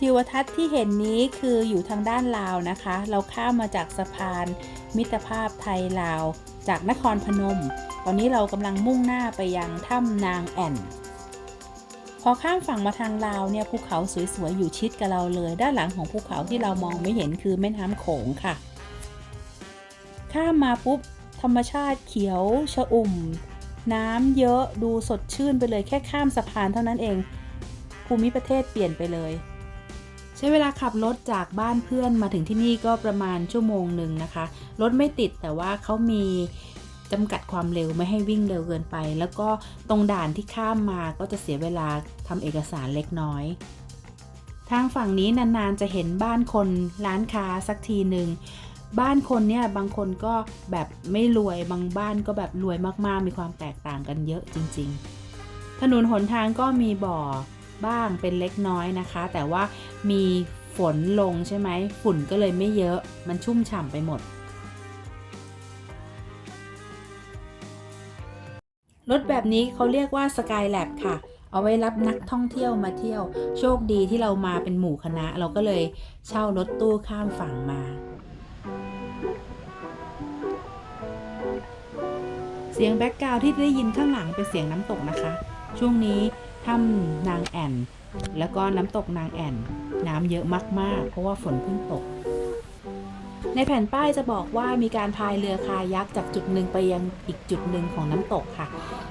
ทิวทัศน์ที่เห็นนี้คืออยู่ทางด้านลาวนะคะ เราข้ามมาจากสะพาน มิตรภาพไทยลาว จากนครพนม ตอนนี้เรากำลังมุ่งหน้าไปยังถ้ำนางแอ่น พอข้ามฝั่งมาทางลาวเนี่ยภูเขาสวยๆอยู่ชิดกับเราเลย ด้านหลังของภูเขาที่เรามองไม่เห็นคือแม่น้ำโขงค่ะ ข้ามมาปุ๊บธรรมชาติเขียวชอุ่ม น้ำเยอะดูสดชื่นไปเลยแค่ข้ามสะพานเท่านั้นเอง ภูมิประเทศเปลี่ยนไปเลย ใช้เวลาขับรถจากบ้านเพื่อนมาถึงที่นี่ก็ประมาณชั่วโมงหนึ่งนะคะ รถไม่ติดแต่ว่าเขามีจำกัดความเร็วไม่ให้วิ่งเร็วเกินไป แล้วก็ตรงด่านที่ข้ามมาก็จะเสียเวลาทำเอกสารเล็กน้อย ทางฝั่งนี้นานๆจะเห็นบ้านคนร้านค้าสักทีหนึ่งบ้านคนเนี่ยบางคนก็แบบไม่รวยบางบ้านก็แบบรวยมากๆ มีความแตกต่างกันเยอะจริง ๆ ถนนหนทางก็มีบ่อ บ้างเป็นเล็กน้อยนะคะ แต่ว่ามีฝนลงใช่ไหมฝุ่นก็เลยไม่เยอะมันชุ่มฉ่ำไปหมด รถแบบนี้เขาเรียกว่าสกายแลบค่ะ เอาไว้รับนักท่องเที่ยวมาเที่ยว โชคดีที่เรามาเป็นหมู่คณะ เราก็เลยเช่ารถตู้ข้ามฝั่งมาเสียงแบ็กกราวด์ที่ได้ยินข้างหลังเป็นเสียงน้ำตกนะคะ ช่วงนี้ ถ้ำนางแอ่น แล้วก็น้ำตกนางแอ่น น้ำเยอะมากๆ เพราะว่าฝนเพิ่งตก ในแผ่นป้ายจะบอกว่ามีการพายเรือคายักจากจุดหนึ่งไปยังอีกจุดหนึ่งของน้ำตกค่ะ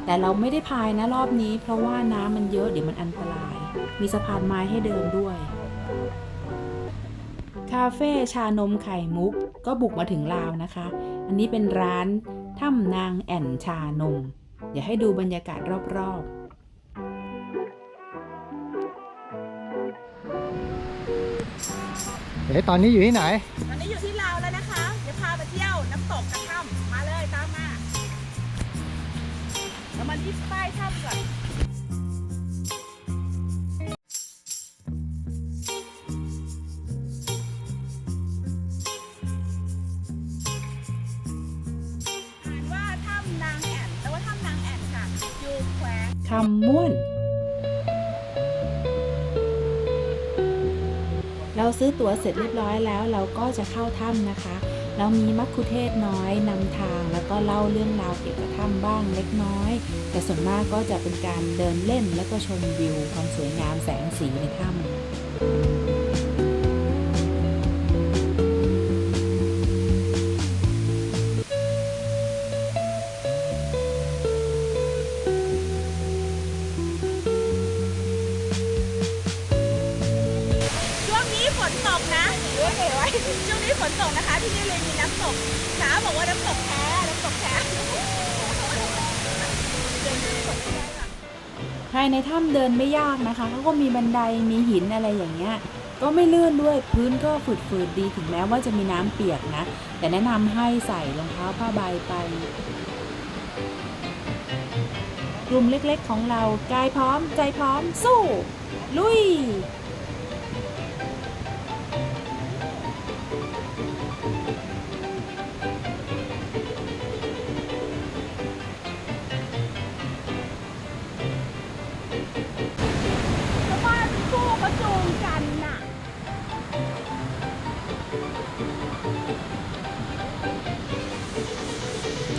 แต่เราไม่ได้พายนะรอบนี้ เพราะว่าน้ำมันเยอะเดี๋ยวมันอันตราย มีสะพานไม้ให้เดินด้วยคาเฟ่ชานมไข่มุกก็บุกมาถึงลาวนะคะ อันนี้เป็นร้านถ้ำนางแอ่นชานม เดี๋ยวให้ดูบรรยากาศรอบๆ เอ๊ะตอนนี้อยู่ที่ไหน ตอนนี้อยู่ที่ลาวแล้วนะคะเดี๋ยวพาไปเที่ยวน้ำตกกระถ้ำมาเลยตามมาเรามาที่ป้ายถ้ำก่อนอ่านว่าถ้ำนางแอ่นแต่ว่าถ้ำนางแอ่นค่ะอยู่แขวง คำม่วน ซื้อตั๋วเสร็จเรียบร้อยแล้ว เราก็จะเข้าถ้ำนะคะ เรามีมัคคุเทศน้อยนำทาง แล้วก็เล่าเรื่องราวเกี่ยวกับถ้ำบ้างเล็กน้อย แต่ส่วนมากก็จะเป็นการเดินเล่นแล้วก็ชมวิวความสวยงามแสงสีในถ้ำ ตกนะเฮ้ยเฮ้ช่วงนี้ฝนตกนะคะ ที่นี่เลยมีน้ำตกสาบอกว่าน้ำตกแท้น้ำตกแท้ภายในถ้ำเดินไม่ยากนะคะเขาก็มีบันไดมีหินอะไรอย่างเงี้ย ก็ไม่ลื่นด้วยพื้นก็ฝืดๆดีถึงแม้ว่าจะมีน้ำเปียกนะ แต่แนะนำให้ใส่รองเท้าผ้าใบไปกลุ่มเล็กๆของเรากายพร้อมใจพร้อมสู้ ลุย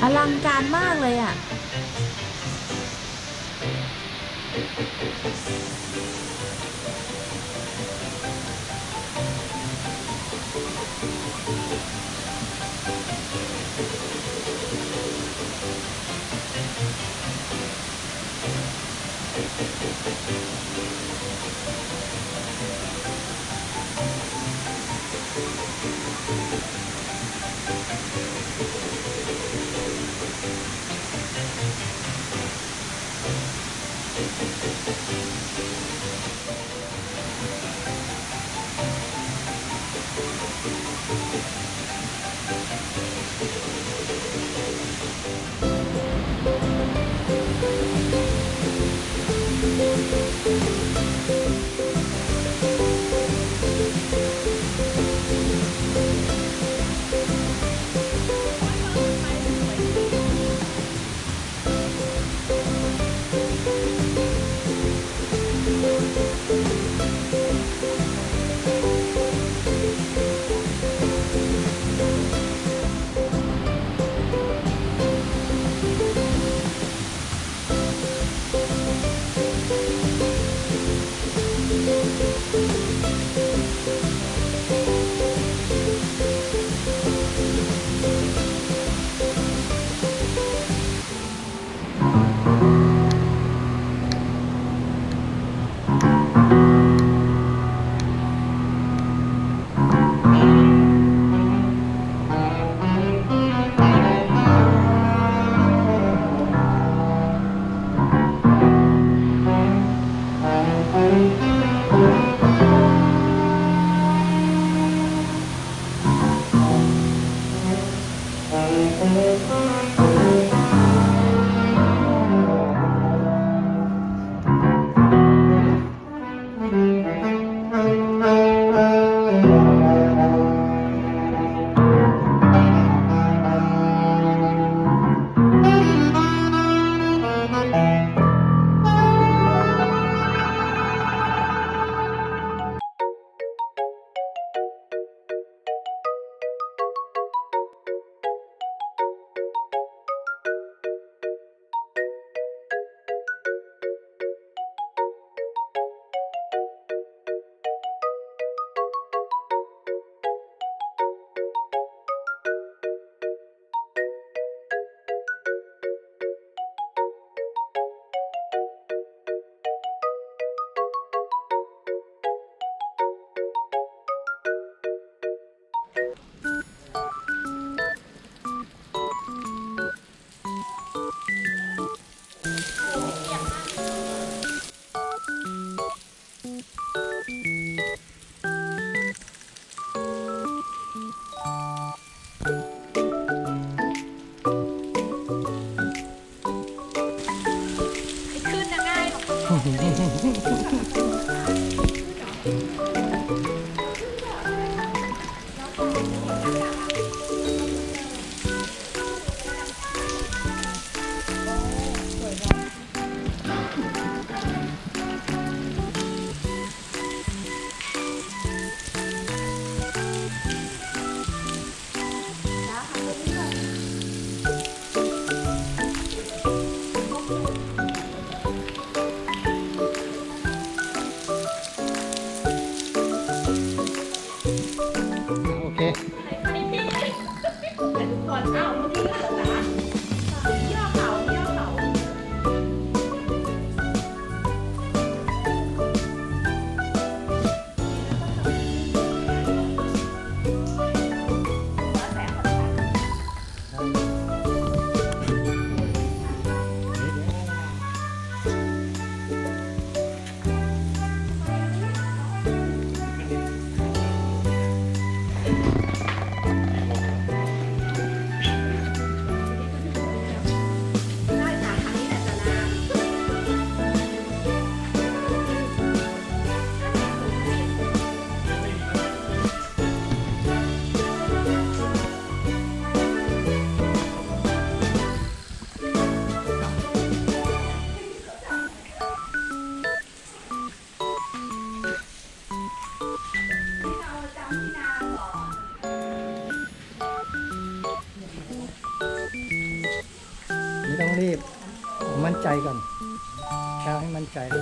อลังการมากเลยอะต ไม่ต้องรีบ มั่นใจก่อนเช้ให้มั่นใจแล้ว